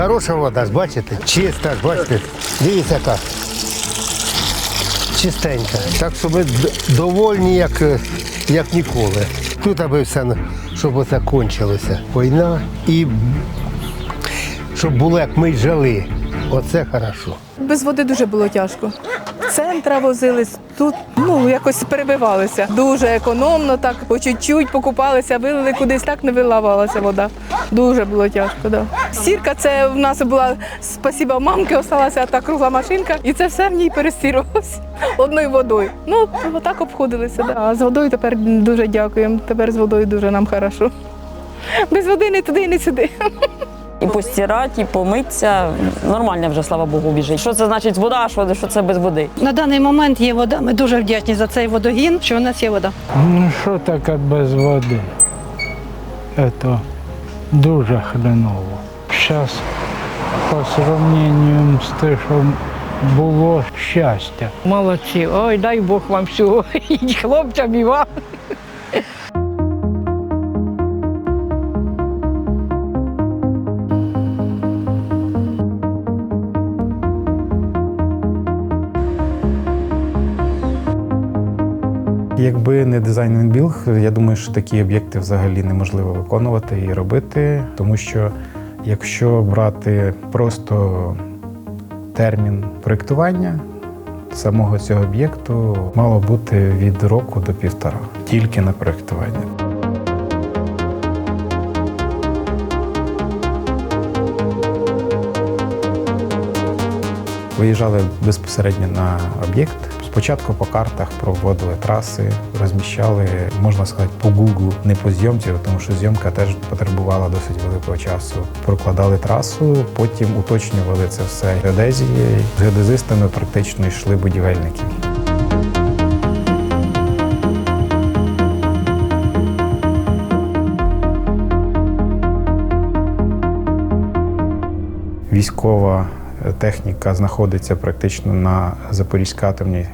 Хороша вода, бачите? Чиста, бачите. Дивіться яка. Чистенька. Так що ми довольні, як, е, як ніколи. Тут аби все, щоб оце. Війна і щоб було, як ми жили. Оце хорошо. Без води дуже було тяжко. Центра возились, тут ну якось перебивалися. Дуже економно, так по чуть-чуть покупалися, вилили кудись, так не виливалася вода. Дуже було тяжко. Да. Сірка це в нас була спасіба мамки, осталася та кругла машинка, і це все в ній перестірувалося одною водою. Ну, отак обходилися. Да. А з водою тепер дуже дякуємо. Тепер з водою дуже нам хорошо. Без води не туди, не сюди. І постирати, і помитися. Нормально вже, слава Богу, біжить. Що це значить вода, що, що це без води? На даний момент є вода. Ми дуже вдячні за цей водогін, що у нас є вода. Ну що таке без води? Это дуже хреново. Зараз по сравненню з тим, що було щастя. Молодці, ой, дай Бог вам всього, і хлопцям, і вам. Якби не дизайн інбілг, я думаю, що такі об'єкти взагалі неможливо виконувати і робити, тому що якщо брати просто термін проєктування самого цього об'єкту, мало бути від року до півтора тільки на проєктування. Виїжджали безпосередньо на об'єкт. Спочатку по картах проводили траси, розміщали, можна сказати, по Google, не по зйомці, тому що зйомка теж потребувала досить великого часу. Прокладали трасу, потім уточнювали це все геодезією. З геодезистами практично йшли будівельники. Військова техніка знаходиться практично на Запорізькій атомній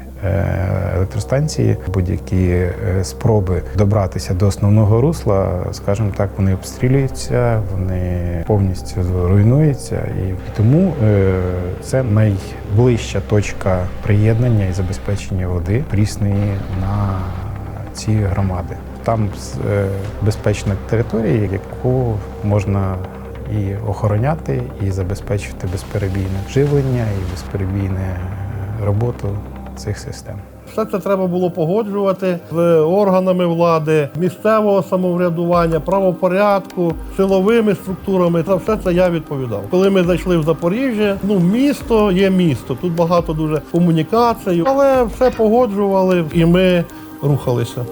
електростанції. Будь-які е, спроби добратися до основного русла, скажімо так, вони обстрілюються, вони повністю руйнуються, і тому е, це найближча точка приєднання і забезпечення води прісної на ці громади. Там е, безпечна територія, яку можна і охороняти, і забезпечити безперебійне живлення, і безперебійну роботу цих систем. Все це треба було погоджувати з органами влади, місцевого самоврядування, правопорядку, силовими структурами. За все це я відповідав. Коли ми зайшли в Запоріжжя, ну місто є місто. Тут багато дуже комунікацій, але все погоджували і ми рухалися.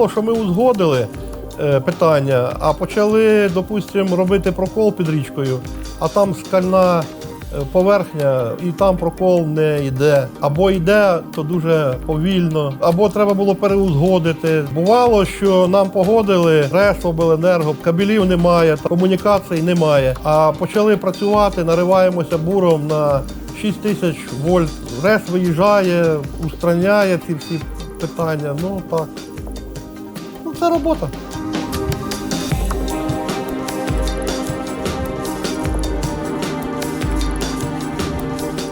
Бувало, що ми узгодили е, питання, а почали, допустимо, робити прокол під річкою, а там скальна е, поверхня, і там прокол не йде. Або йде, то дуже повільно, або треба було переузгодити. Бувало, що нам погодили РЕС, обленерго, кабелів немає, комунікацій немає. А почали працювати, нариваємося буром на 6 тисяч вольт. РЕС виїжджає, устраняє ці всі питання. Ну так. Це робота.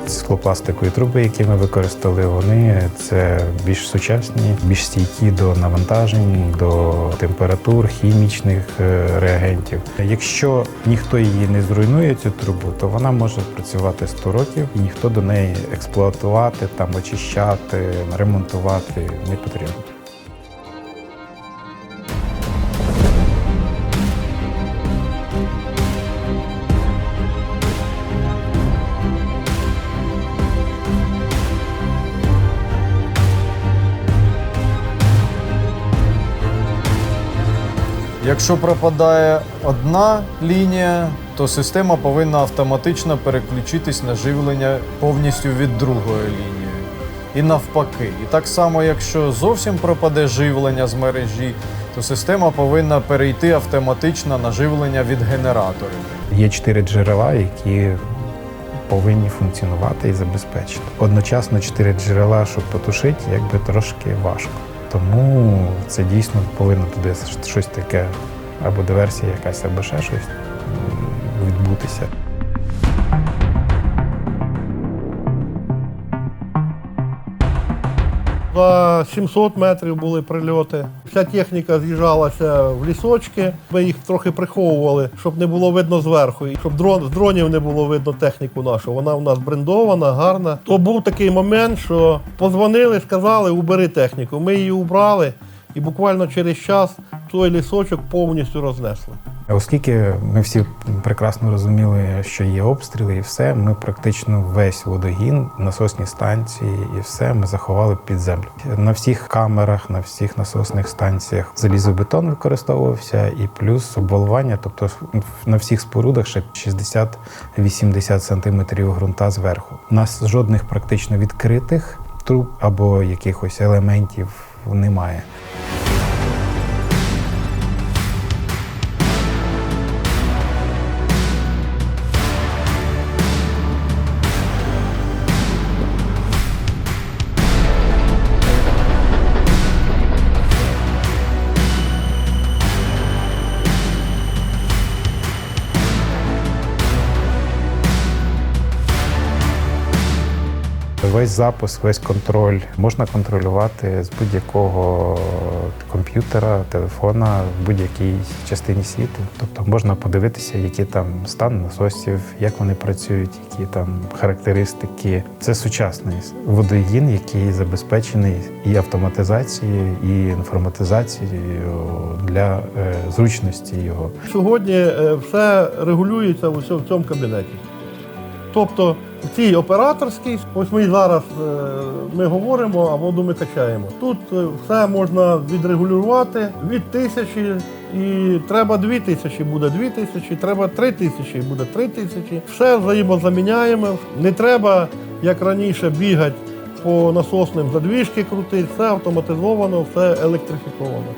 Склопластикові труби, які ми використали, вони це більш сучасні, більш стійкі до навантажень, до температур, хімічних е, реагентів. Якщо ніхто її не зруйнує, цю трубу, то вона може працювати 100 років, і ніхто до неї експлуатувати, там очищати, ремонтувати не потрібно. Якщо пропадає одна лінія, то система повинна автоматично переключитись на живлення повністю від другої лінії. і навпаки. І так само, якщо зовсім пропаде живлення з мережі, то система повинна перейти автоматично на живлення від генераторів. Є чотири джерела, які повинні функціонувати і забезпечити. Одночасно чотири джерела, щоб потушити, якби трошки важко. Тому це дійсно повинно туди щось таке, або диверсія якась, або ще щось відбутися. За 700 метрів були прильоти. Вся техніка з'їжджалася в лісочки. Ми їх трохи приховували, щоб не було видно зверху, і щоб дрон, з дронів не було видно техніку нашу. Вона у нас брендована, гарна. То був такий момент, що позвонили, сказали, убери техніку. Ми її убрали, і буквально через час той лісочок повністю рознесли. Оскільки ми всі прекрасно розуміли, що є обстріли і все, ми практично весь водогін, насосні станції і все ми заховали під землю. На всіх камерах, на всіх насосних станціях залізобетон використовувався, і плюс обвалування, тобто на всіх спорудах ще 60-80 сантиметрів ґрунта зверху. У нас жодних практично відкритих труб або якихось елементів немає. Весь запуск, весь контроль можна контролювати з будь-якого комп'ютера, телефона в будь-якій частині світу. Тобто можна подивитися, який там стан насосів, як вони працюють, які там характеристики. Це сучасний водогін, який забезпечений і автоматизацією, і інформатизацією для е, зручності його. Сьогодні е, все регулюється в цьому кабінеті. Тобто в цій операторській, ось ми зараз е, ми говоримо, а воду ми качаємо. Тут е, все можна відрегулювати від тисячі, і треба дві тисячі, буде дві тисячі, треба три тисячі, буде три тисячі. Все взаємозаміняємо. Не треба, як раніше, бігати по насосним задвіжки крутити, все автоматизовано, все електрифіковано.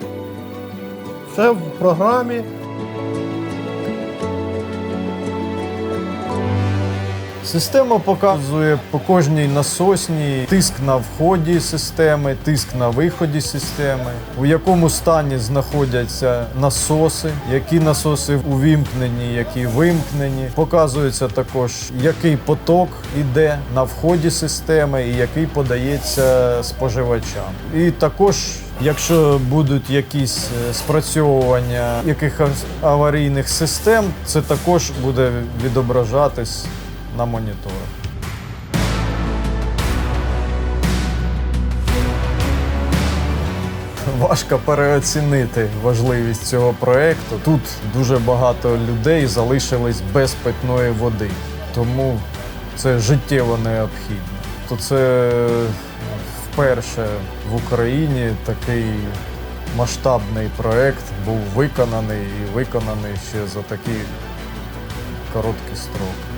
Все в програмі. Система показує по кожній насосній тиск на вході системи, тиск на виході системи, у якому стані знаходяться насоси, які насоси увімкнені, які вимкнені. Показується також, який поток іде на вході системи і який подається споживачам. І також Якщо будуть якісь е, спрацьовування якихось аварійних систем, це також буде відображатись на моніторах. Важко переоцінити важливість цього проекту. Тут дуже багато людей залишились без питної води, тому це життєво необхідно. То це вперше в Україні такий масштабний проект був виконаний і виконаний ще за такі короткі строки.